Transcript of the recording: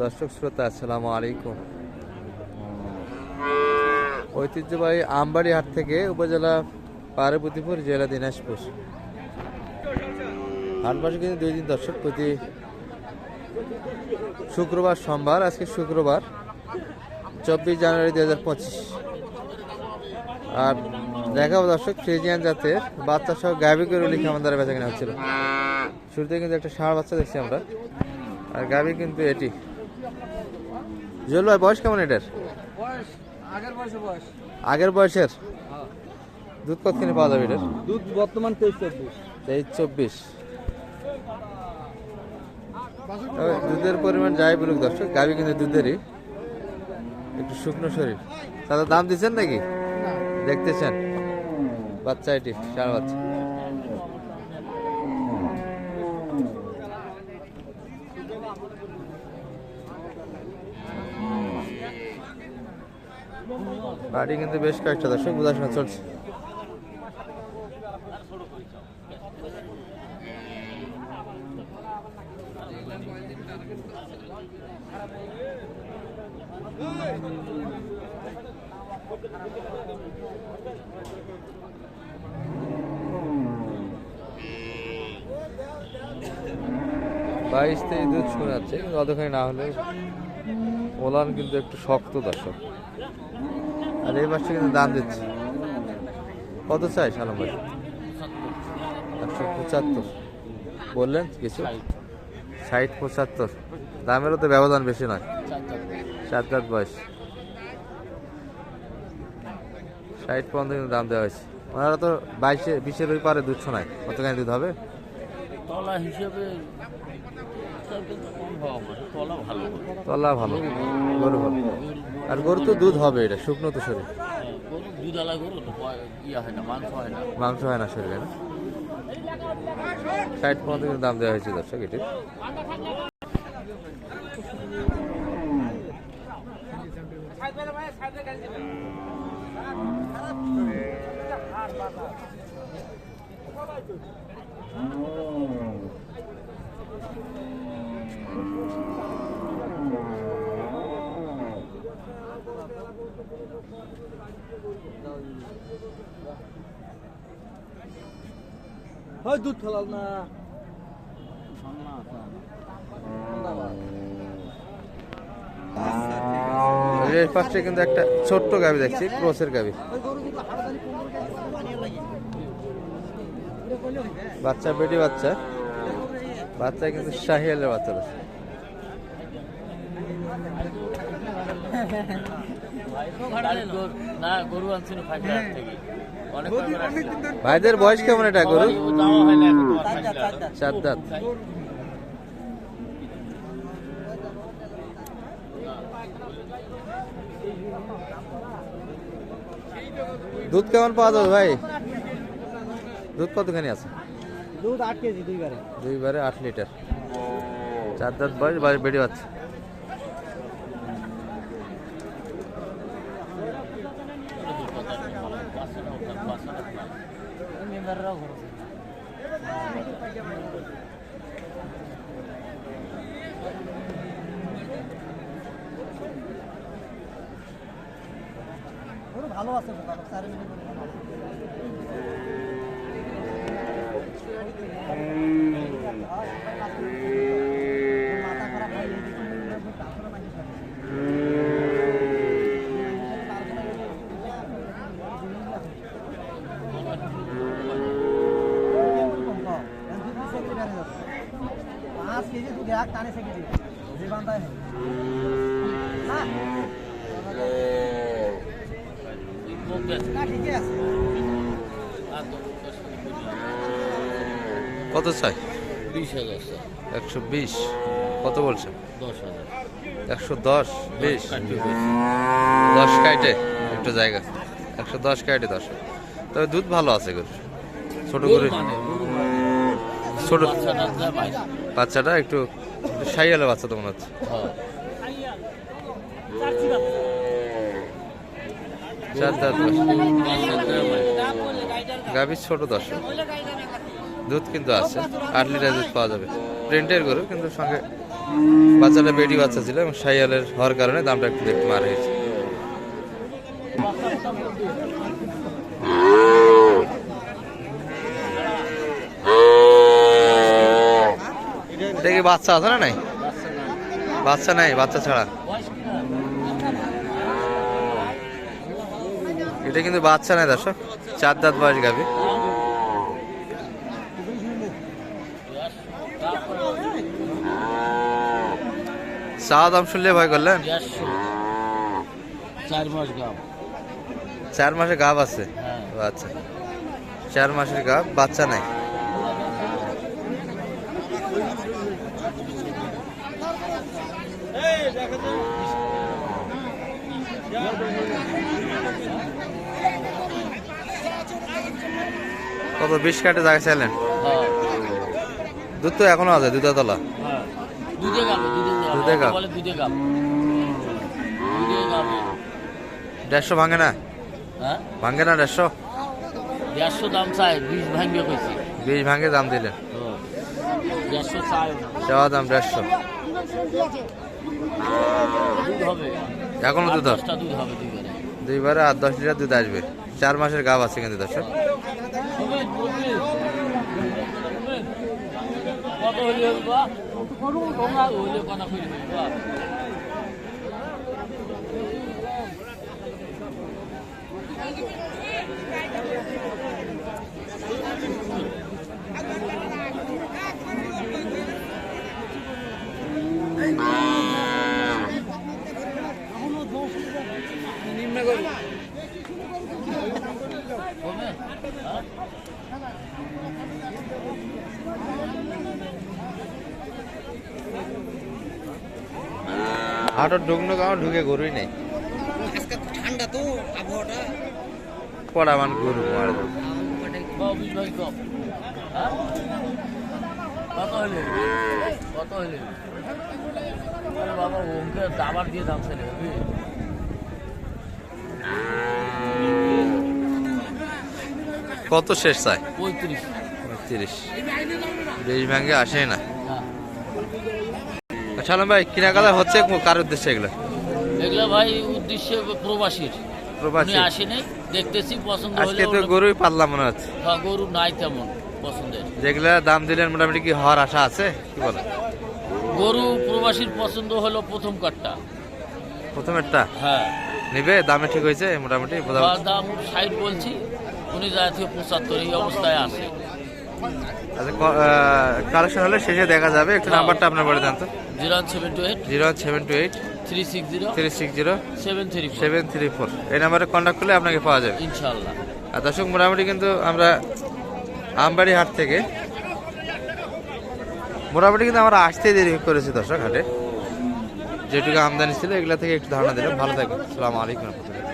দর্শক শ্রোতা, আসসালামু আলাইকুম। ঐতিহ্যবাহী আমবাড়ি হাট থেকে উপজেলা পার্বতীপুর, জেলা দিনাজপুর। হাট বসে কিন্তু দুই দিন দর্শক, প্রতি শুক্রবার, সোমবার, আজকে শুক্রবার, চব্বিশ জানুয়ারি দুই হাজার পঁচিশ। আর দেখাবো দর্শক, ফ্রিজিয়ান জাতের বাচ্চা সহ গাভী করে লিখে আমাদের বেচা কেনা হচ্ছিল। শুরুতে কিন্তু একটা ষাঁড় বাচ্চা দেখছি আমরা, আর গাভী কিন্তু এটি। জল ভাই বয়স কেমন এটার? আগের বয়সে বয়স। আগের বয়সের? দুধ কতখানি পাওয়া যাবে এটার? দুধ বর্তমান তেইশ চব্বিশ। তেইশ চব্বিশ। দুধের পরিমাণ যাই বলুক দর্শক গাভী কিন্তু দুধেরই। একটু শুকনো শরীর। তাদের দাম দিচ্ছেন নাকি? দেখতেছেন। বাচ্চা এটি সার বাচ্চা। বাড়ি কিন্তু বেশ কয়েকটা দর্শক বোঝাশোনা চলছে। বাইশ তেইশ দুধ শোনাচ্ছে কিন্তু অতখানি না হলে ওলান কিন্তু একটু শক্ত দর্শক। আর এই মাসটা কিন্তু দাম দিচ্ছে। কত চাই সালাম ভাই? একশো পঁচাত্তর। বললেন কিছু? ষাট পঁচাত্তর। দামেরও তো ব্যবধান বেশি নয়। সাত রাত বয়স। ষাট পর্যন্ত কিন্তু দাম দেওয়া হয়েছে। ওনারা তো বাইশে বিশের ওই পারে দুধ শোনায় কতখানি দুধ হবে? তলা হিসেবে তলা ভালো। তলা ভালো। গরু ভালো। আর গরু তো দুধ হবে এটা শুকনো তো শরীর। হ্যাঁ, না মাংস হয় না মাংস হয় না শরীরে না? ষাট কিন্তু দাম দেওয়া হয়েছে দর্শক এটি। হয় দুধ ফেলাল না। কিন্তু একটা ছোট্ট গাবি দেখছি, ক্রসের গাবি বাচ্চা বেটি বাচ্চা। বাচ্চা কিন্তু শাহিয়ালের বাচ্চা আছে না গরু আনছিল ফাঁকড়া থেকে অনেক ফাঁকড়া আসছিল। ভাইদের বয়স কেমন এটা গরু? হয়। চার দাঁত দুধ কেমন পাওয়া যাবে ভাই? দুধ কতখানি আছে? দুধ আট কেজি দুইবারে। দুইবারে আট লিটার। চার দাঁত বয়স বাড়ি বেড়ে যাচ্ছে মেম্বাররাও ঘর ভালো আছে চারি মিনিট তো দশ মিনিট বুঝি। কত চাই? বিশ হাজার একশো বিশ। কত বলছে? দশ হাজার। একশো দশ বিশ। দশ কাইটে একটু জায়গা। একশো দশ কাইটে দশ। তবে দুধ ভালো আছে গরু ছোট গরু মানে। ছোট। বাচ্চাটা একটু সাইয়ালে বাচ্চা তো মনে হচ্ছে। গাভীর ছোট দর্শক দুধ কিন্তু আছে, আট লিটার দুধ পাওয়া যাবে। প্রিন্টের গরু, কিন্তু সঙ্গে বাচ্চাটা বেটি বাচ্চা ছিল এবং সাইয়ালের হওয়ার কারণে দামটা একটু দেখতে মার হয়েছে। এটা কি বাচ্চা আছে না নাই? বাচ্চা নাই বাচ্চা ছাড়া। এটা কিন্তু বাচ্চা নাই দর্শক চার দাঁত বয়স গাবি চা দাম শুনলে ভয় করলেন? চার মাস গাম চার মাসে গাব আছে? হ্যাঁ। আচ্ছা। চার মাসের গাব বাচ্চা নাই। কত বিশ কাটে জায়গা চাইলেন? দুধ তো এখনও আছে দুধা তলা। দুধে দেড়শো ভাঙে না? হ্যাঁ? ভাঙে না দেড়শো? দেড়শো দাম চাই বিষ ভাঙবে কইছি। বিশ ভাঙে দাম দিলেন। দেড়শো চাই দেওয়া দাম দেড়শো। এখনও দুধ হবে। দুইবারে আট দশ লিটার দুধ আসবে। চার মাসের গাব আছে কিন্তু দর্শক। কত হইলে হাটত ঢুকনো কারণ ঢুকে গরুই নেই। আজকে ঠান্ডা তো আবহাওয়াটা। পড়া মান গরু মার কত হইলে কত হইলে বাবা ওকে দাবার দিয়ে দাম ছেলে কত শেষ চাই? পঁয়ত্রিশ। পঁয়ত্রিশ। বেশ ভাঙে আসে না। হ্যাঁ আচ্ছা ভাই কিনা হচ্ছে কার উদ্দেশ্যে এগুলো? এগুলো ভাই উদ্দেশ্যে প্রবাসীর। প্রবাসী। আসেনি দেখতেছি পছন্দ আজকে তো গরুই পারলাম মনে হচ্ছে। হ্যাঁ, গরু নাই তেমন পছন্দের। যেগুলা দাম দিলেন মোটামুটি কি হওয়ার আশা আছে? কি বলে গরু প্রবাসীর পছন্দ হলো প্রথম কাঠটা। প্রথমেরটা? হ্যাঁ। নিবে? দামে ঠিক হয়েছে মোটামুটি? বোঝা দাম ষাট বলছি উনি যা থেকে পঁচাত্তর এই অবস্থায় আছে। আচ্ছা কালেকশন হলে শেষে দেখা যাবে। একটু হ্যাঁ। নাম্বারটা আপনার বলে দেন তো। Zero seven two eight. Zero seven two eight. Three six zero. Three six zero. Seven three seven three four. এই নাম্বারে কন্ট্যাক্ট করলে আপনাকে পাওয়া যাবে। ইনশাল্লাহ আর দর্শক মোটামুটি কিন্তু আমরা আমবাড়ি হাট থেকে মোটামুটি কিন্তু আমরা আসতে দেরি করেছি দর্শক হাটে। যেটুকু আমদানি ছিল এগুলা থেকে একটু ধারণা দিলাম। ভালো থাকবেন। সালাম আলাইকুম রহমতুল্লাহ।